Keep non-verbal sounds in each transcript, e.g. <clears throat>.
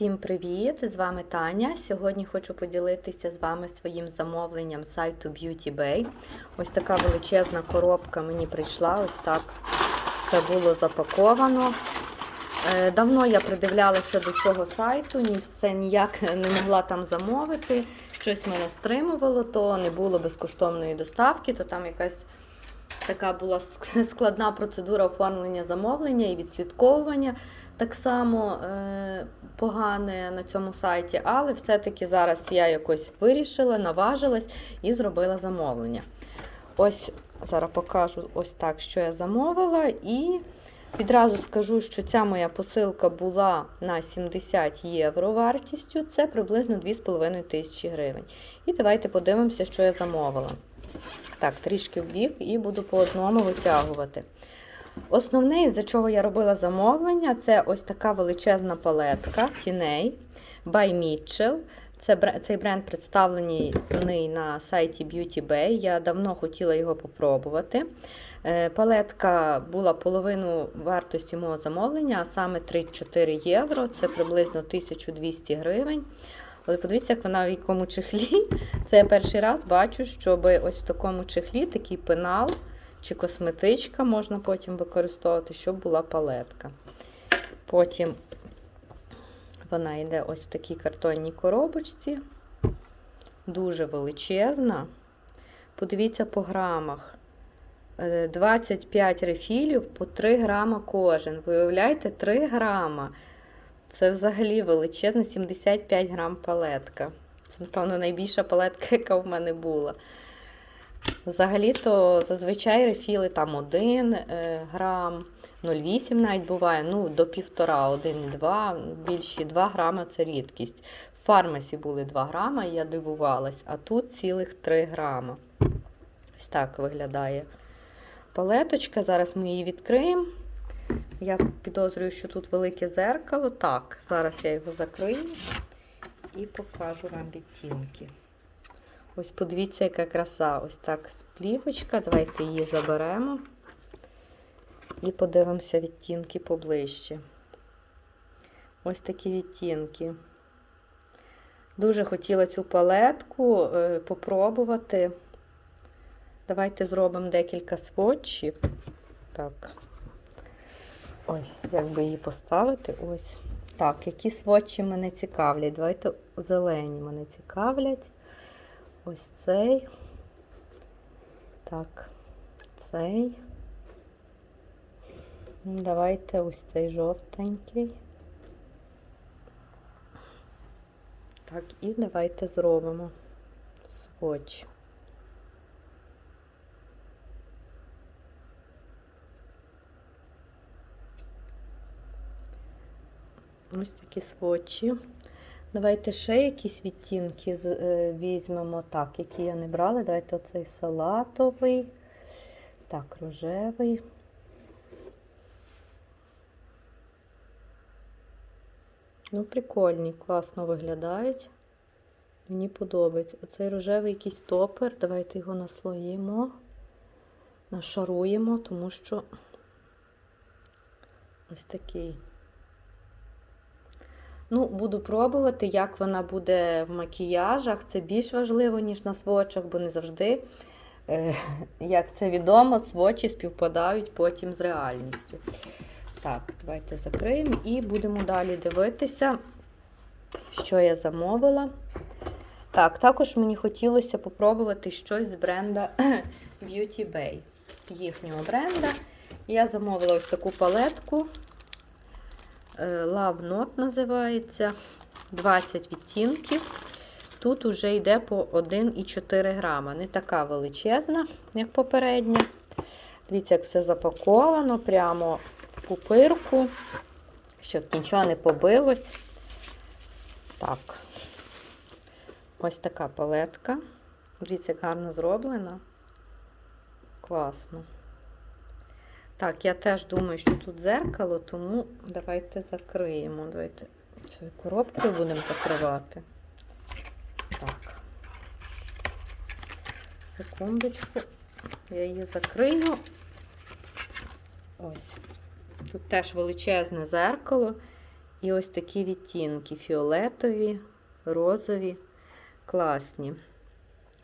Всім привіт! З вами Таня. Сьогодні хочу поділитися з вами своїм замовленням сайту Beauty Bay. Ось така величезна коробка мені прийшла, ось так все було запаковано. Е, Давно я придивлялася до цього сайту, ні це ніяк не могла там замовити. Щось мене стримувало, то не було безкоштовної доставки, то там якась така була складна процедура оформлення замовлення і відслідковування так само е, погане на цьому сайті, але все-таки зараз я якось вирішила, наважилась і зробила замовлення. Ось зараз покажу ось так, що я замовила, і відразу скажу, що ця моя посилка була на 70 євро вартістю, це приблизно 2,5 тисячі гривень. І давайте подивимося, що я замовила. Так, трішки вбік і буду по одному витягувати. Основне, із-за чого я робила замовлення, це ось така величезна палетка тіней by Mitchell. Це, цей бренд представлений на сайті Beauty Bay. Я давно хотіла його попробувати. Е, Палетка була половину вартості мого замовлення, а саме 3-4 євро. Це приблизно 1200 гривень. Але подивіться, як вона в якому чехлі. Це я перший раз бачу, щоб ось в такому чехлі такий пенал чи косметичка можна потім використовувати, щоб була палетка. Потім вона йде ось в такій картонній коробочці. Дуже величезна. Подивіться по грамах. Е, 25 рефілів по 3 грама кожен. Виявляєте, 3 грама. Це взагалі величезна 75 грам палетка. Це, напевно, найбільша палетка, <laughs> яка в мене була. Взагалі-то зазвичай рефіли там 1 е, грам, 0,8 навіть буває, ну до 1,5, 1,2, більші 2 грама це рідкість. В фармасі були 2 грама, я дивувалась, а тут цілих 3 грама. Ось так виглядає палеточка. Зараз ми її відкриємо. Я підозрюю, що тут велике зеркало. Так, зараз я його закрию і покажу вам відтінки. Ось подивіться, яка краса. Ось так сплівочка. Давайте її заберемо і подивимося відтінки поближче. Ось такі відтінки. Дуже хотіла цю палетку е, попробувати. Давайте зробимо декілька сводчів. Так. Ой, як би її поставити? Ось. Так, які сводчі мене цікавлять? Давайте зелені мене цікавлять. Ось цей. Так, цей. Давайте ось цей жовтенький. Так, і давайте зробимо сводч. Ось такі сводчі. Давайте ще якісь відтінки е, візьмемо. Так, які я не брала. Давайте оцей салатовий. Так, рожевий. Ну, прикольні, класно виглядають. Мені подобається. Оцей рожевий якийсь топер. Давайте його наслоїмо, нашаруємо, тому що ось такий. Ну, буду пробувати, як вона буде в макіяжах. Це більш важливо, ніж на свочах, бо не завжди, е, <laughs> як це відомо, свочі співпадають потім з реальністю. Так, давайте закриємо і будемо далі дивитися, що я замовила. Так, також мені хотілося попробувати щось з бренда <clears throat> Beauty Bay, їхнього бренда. Я замовила ось таку палетку. Е, Love Note називається. 20 відтінків. Тут уже йде по 1,4 грама. Не така величезна, як попередня. Дивіться, як все запаковано прямо в пупирку, щоб нічого не побилось. Так. Ось така палетка. Дивіться, як гарно зроблена. Класно. Так, я теж думаю, що тут зеркало, тому давайте закриємо. Давайте цією коробкою будемо закривати. Так. Секундочку. Я її закрию. Ось. Тут теж величезне зеркало. І ось такі відтінки: фіолетові, розові, класні.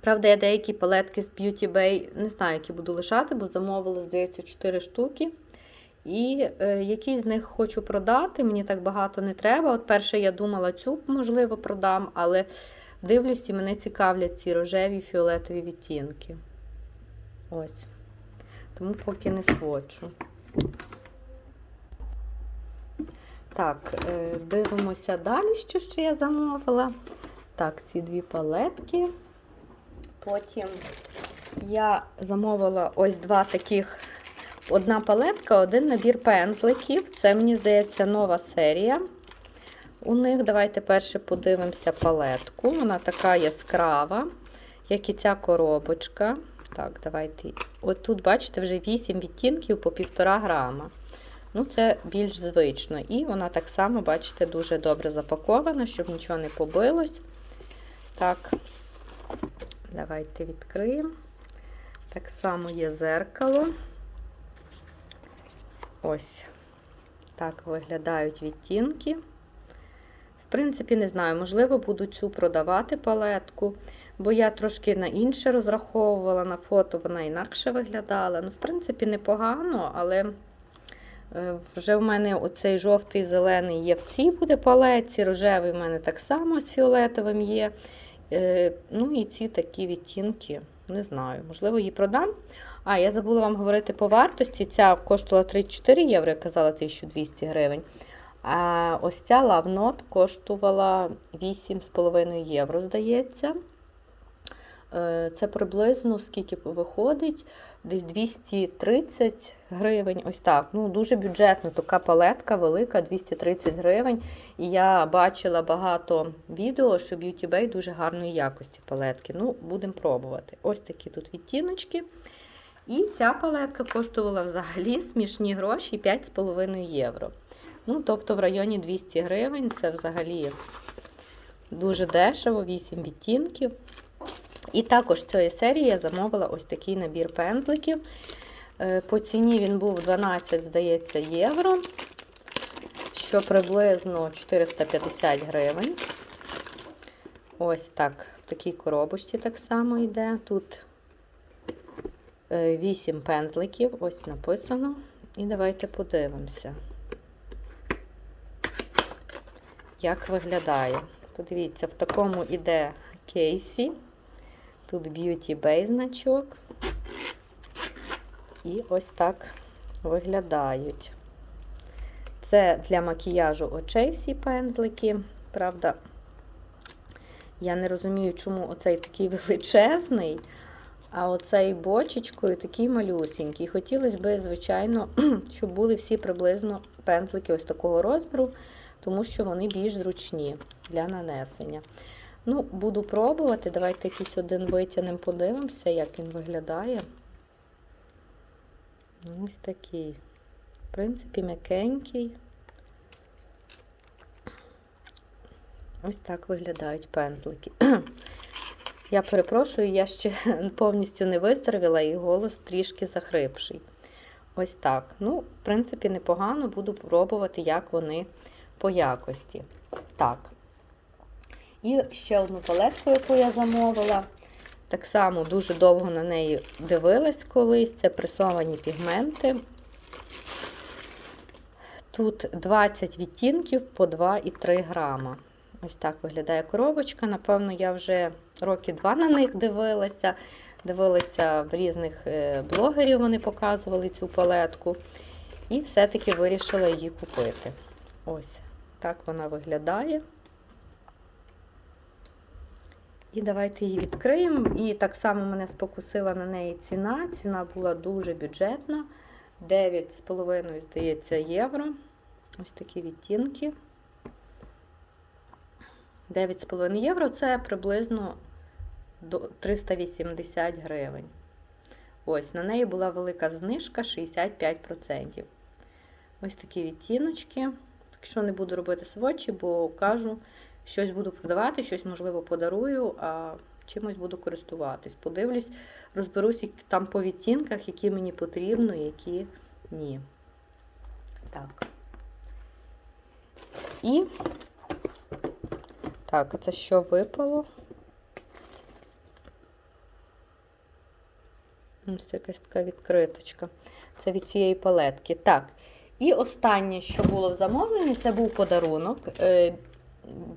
Правда, я деякі палетки з Beauty Bay не знаю, які буду лишати, бо замовила, здається, 4 штуки. І е, які з них хочу продати, мені так багато не треба. От перше я думала, цю, можливо, продам, але дивлюсь, і мене цікавлять ці рожеві фіолетові відтінки. Ось. Тому поки не свочу. Так, е, дивимося далі, що ще я замовила. Так, ці дві палетки. Потім я замовила ось два таких. Одна палетка, один набір пензликів. Це, мені здається, нова серія. У них давайте перше подивимося палетку. Вона така яскрава, як і ця коробочка. Так, давайте. От тут, бачите, вже 8 відтінків по 1,5 грама. Ну, це більш звично. І вона так само, бачите, дуже добре запакована, щоб нічого не побилось. Так, давайте відкриємо. Так само є зеркало. Ось так виглядають відтінки. В принципі, не знаю, можливо, буду цю продавати палетку, бо я трошки на інше розраховувала, на фото вона інакше виглядала. Ну, в принципі, непогано, але е, вже в мене оцей жовтий зелений є в цій буде палетці, рожевий в мене так само з фіолетовим є. Е, Ну і ці такі відтінки, не знаю, можливо, її продам. А, я забула вам говорити по вартості. Ця коштувала 34 євро, я казала 1200 гривень. А ось ця лавнот коштувала 8,5 євро, здається. Е, Це приблизно скільки виходить? Десь 230 гривень. Ось так. Ну, дуже бюджетно. Така палетка велика, 230 гривень. І я бачила багато відео, що Bay дуже гарної якості палетки. Ну, будемо пробувати. Ось такі тут відтіночки. І ця палетка коштувала взагалі смішні гроші 5,5 євро. Ну, тобто в районі 200 гривень це взагалі дуже дешево, 8 відтінків. І також цієї серії я замовила ось такий набір пензликів. Е, По ціні він був 12, здається, євро, що приблизно 450 гривень. Ось так, в такій коробочці так само йде. Тут 8 пензликів, ось написано. І давайте подивимося, як виглядає. Подивіться, в такому іде кейсі. Тут Beauty Bay значок. І ось так виглядають. Це для макіяжу очей всі пензлики. Правда, я не розумію, чому оцей такий <laughs> величезний. А оцей бочечкою такий малюсенький. Хотілося б, звичайно, <clears throat> щоб були всі приблизно пензлики ось такого розміру, тому що вони більш зручні для нанесення. Ну, буду пробувати. Давайте якийсь один витягнемо, подивимося, як він виглядає. Ось такий. В принципі, м'якенький. Ось так виглядають пензлики. <clears throat> Я перепрошую, я ще <laughs> повністю не виздоровіла і голос трішки захрипший. Ось так. Ну, в принципі, непогано, буду пробувати, як вони по якості. Так. І ще одну палетку, яку я замовила. Так само дуже довго на неї дивилась колись. Це пресовані пігменти. Тут 20 відтінків по 2,3 грама. Ось так виглядає коробочка. Напевно, я вже роки два на них дивилася. Дивилася в різних е, блогерів, вони показували цю палетку. І все-таки вирішила її купити. Ось так вона виглядає. І давайте її відкриємо. І так само мене спокусила на неї ціна. Ціна була дуже бюджетна. 9,5, здається, євро. Ось такі відтінки. 9,5 євро це приблизно 380 гривень. Ось, на неї була велика знижка 65%. Ось такі відтіночки. Так що не буду робити свочі, бо кажу, щось буду продавати, щось, можливо, подарую, а чимось буду користуватись. Подивлюсь, розберусь там по відтінках, які мені потрібно, які ні. Так. І так, це що випало? Ось якась така відкриточка. Це від цієї палетки. Так. І останнє, що було в замовленні, це був подарунок.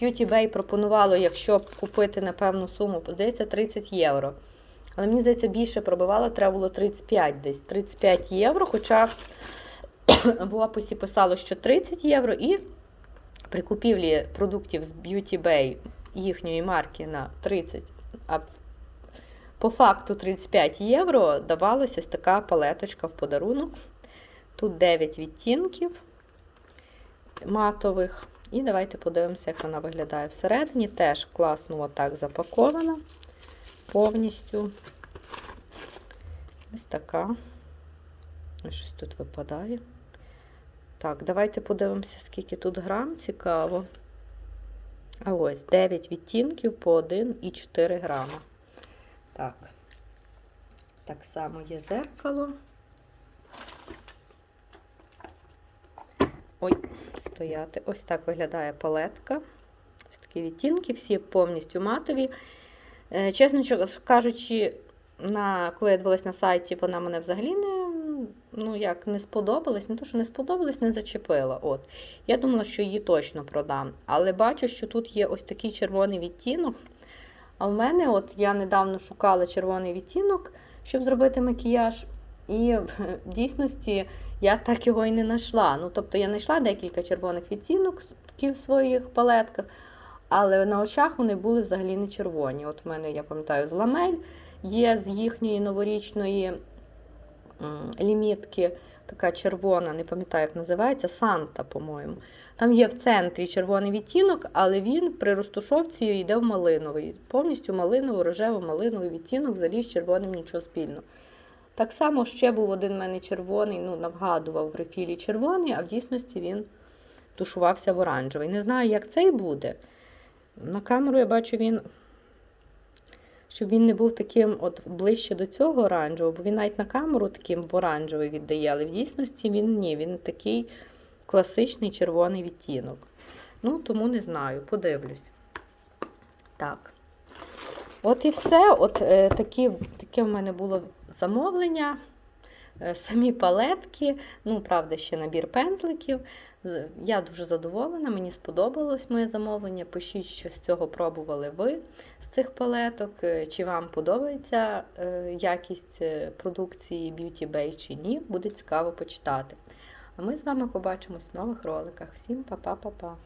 Beauty Bay пропонувало, якщо купити на певну суму, здається, 30 євро. Але мені здається, більше пробивало, треба було 35 десь. 35 євро, хоча в описі писало, що 30 євро, і при купівлі продуктів з Beauty Bay їхньої марки на 30, а по факту 35 євро давалась ось така палеточка в подарунок. Тут 9 відтінків матових. І давайте подивимося, як вона виглядає всередині. Теж класно отак запакована. Повністю. Ось така. Ось Щось тут випадає. Так, давайте подивимося, скільки тут грам. Цікаво. А ось 9 відтінків по 1,4 грама. Так. Так само є зеркало. Ой, стояти. Ось так виглядає палетка. Ось такі відтінки, всі повністю матові. Е, Чесно кажучи, на, коли я дивилась на сайті, вона мене взагалі не, ну, як, не сподобалась. Не то, що не сподобалась, не зачепила. От. Я думала, що її точно продам. Але бачу, що тут є ось такий червоний відтінок. А в мене, от я недавно шукала червоний відтінок, щоб зробити макіяж. І <laughs> в дійсності я так його і не знайшла. Ну, тобто я знайшла декілька червоних відтінок в своїх палетках, але на очах вони були взагалі не червоні. От в мене, я пам'ятаю, з ламель є з їхньої новорічної лімітки, така червона, не пам'ятаю, як називається, Санта, по-моєму. Там є в центрі червоний відтінок, але він при розтушовці йде в малиновий. Повністю малиновий, рожево-малиновий відтінок, взагалі з червоним нічого спільного. Так само ще був один мене червоний, ну, нагадував в рефілі червоний, а в дійсності він тушувався в оранжевий. Не знаю, як цей буде. На камеру я бачу він, щоб він не був таким от ближче до цього оранжевого, бо він навіть на камеру таким оранжевий віддає, але в дійсності він ні, він такий класичний червоний відтінок. Ну, тому не знаю, подивлюсь. Так. От і все. От е, такі, таке в мене було замовлення. Е, самі палетки, ну, правда, ще набір пензликів. Я дуже задоволена, мені сподобалось моє замовлення. Пишіть, що з цього пробували ви з цих палеток, е, чи вам подобається е, якість продукції Beauty Bay чи ні. Буде цікаво почитати. А ми з вами побачимось в нових роликах. Всім па-па-па-па!